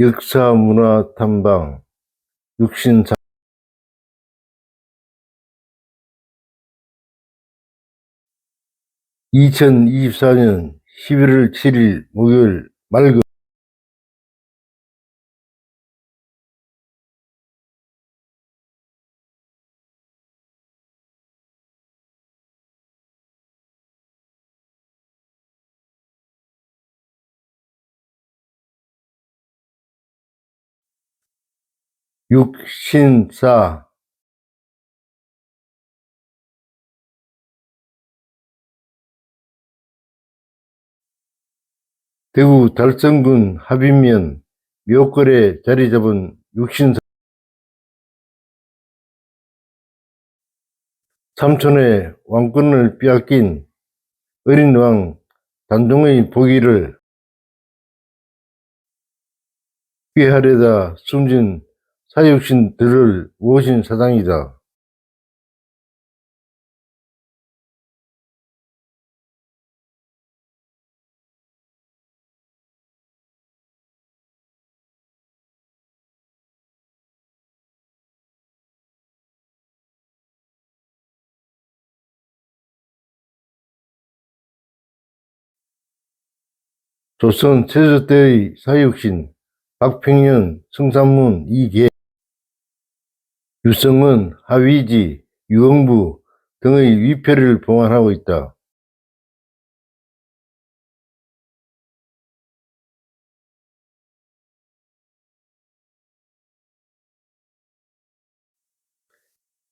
역사 문화 탐방 육신사 2024년 11월 7일 목요일 말그 육신사. 대구 달성군 합인면 묘골에 자리 잡은 육신사. 삼촌의 왕권을 빼앗긴 어린 왕 단종의 보기를 피하려다 숨진 사육신들을 모신 사당이다. 조선 세조 때의 사육신 박평년, 성산문, 이계, 유성은, 하위지, 유흥부 등의 위패를 봉안하고 있다.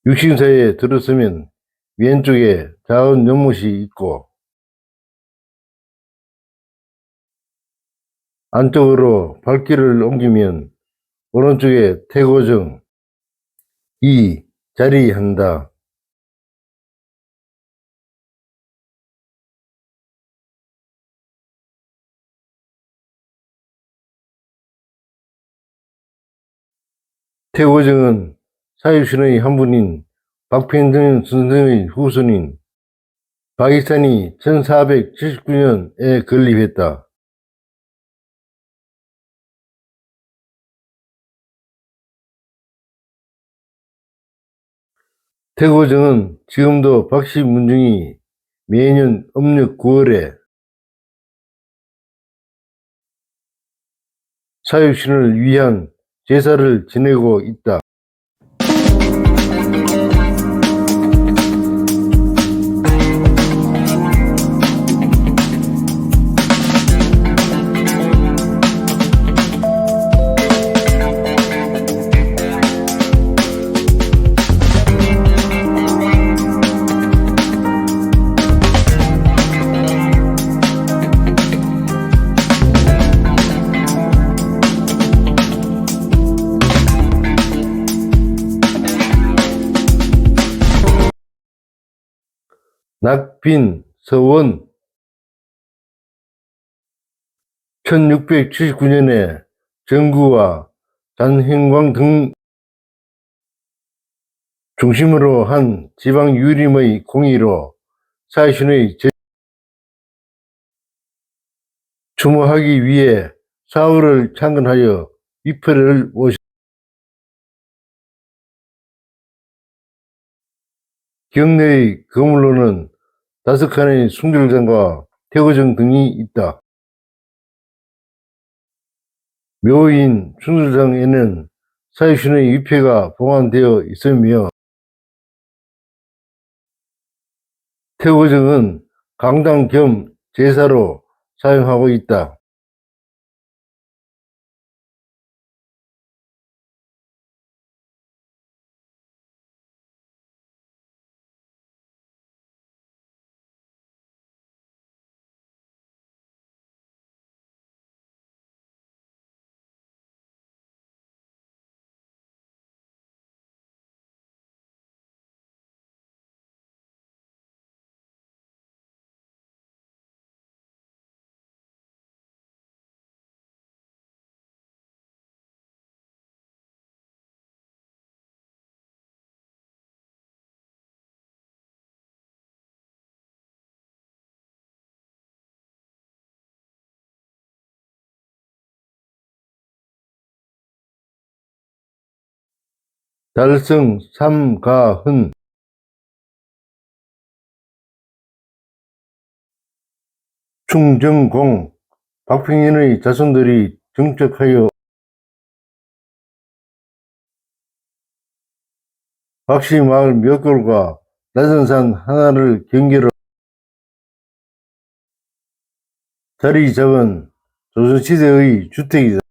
육신사에 들어서면 왼쪽에 자은 연못이 있고 안쪽으로 발길을 옮기면 오른쪽에 태고정 이 자리한다. 태고정은 사유신의 한 분인 박평정 선생의 후손인 박이산이 1479년에 건립했다. 태고정은 지금도 박씨 문중이 매년 음력 9월에 사육신을 위한 제사를 지내고 있다. 낙빈, 서원 1679년에 정구와 잔행광 등 중심으로 한 지방 유림의 공의로 사신의 제 추모하기 위해 사흘을 창건하여 위패를 모셨 경내의 건물로는 다섯 칸의 숭실장과 태거정 등이 있다. 묘인 숭실장에는 사유신의 위패가 봉안되어 있으며 태거정은 강당 겸 제사로 사용하고 있다. 달성 삼가흔 충정공 박평인의 자손들이 정착하여 박씨 마을 몇 골과 낮은 산 하나를 경계로 자리 잡은 조선시대의 주택이다.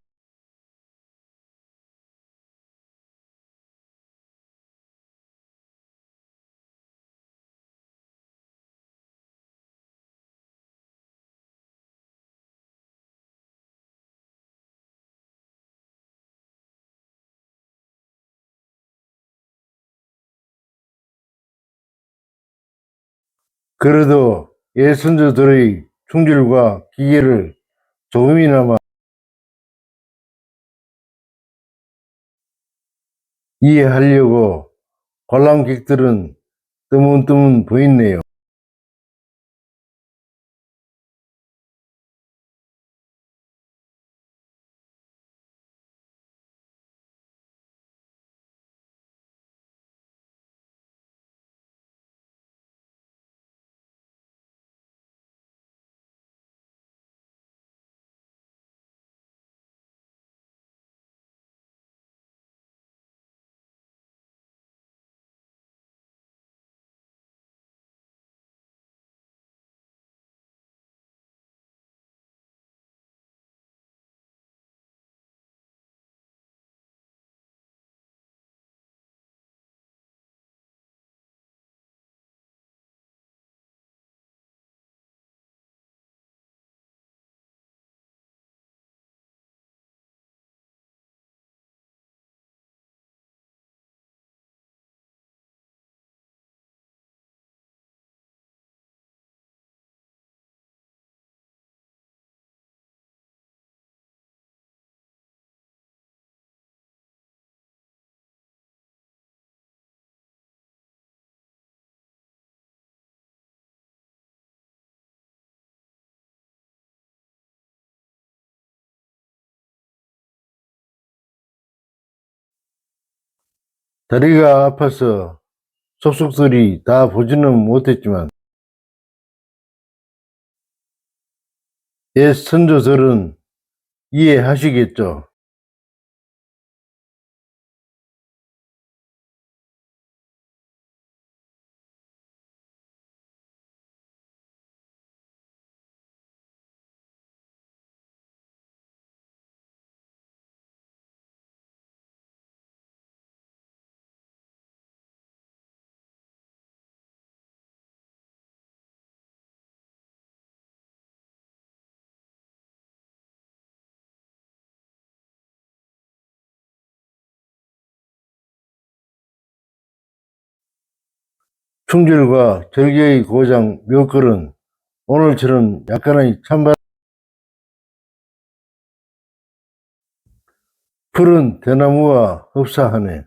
그래도 예선조들의 충질과 기계를 조금이나마 이해하려고 관람객들은 뜨문뜨문 보이네요. 다리가 아파서 속속들이 다 보지는 못했지만 옛 선조들은 이해하시겠죠. 충절과 절개의 고장 묘걸은 오늘처럼 약간의 찬바람 푸른 대나무와 흡사하네.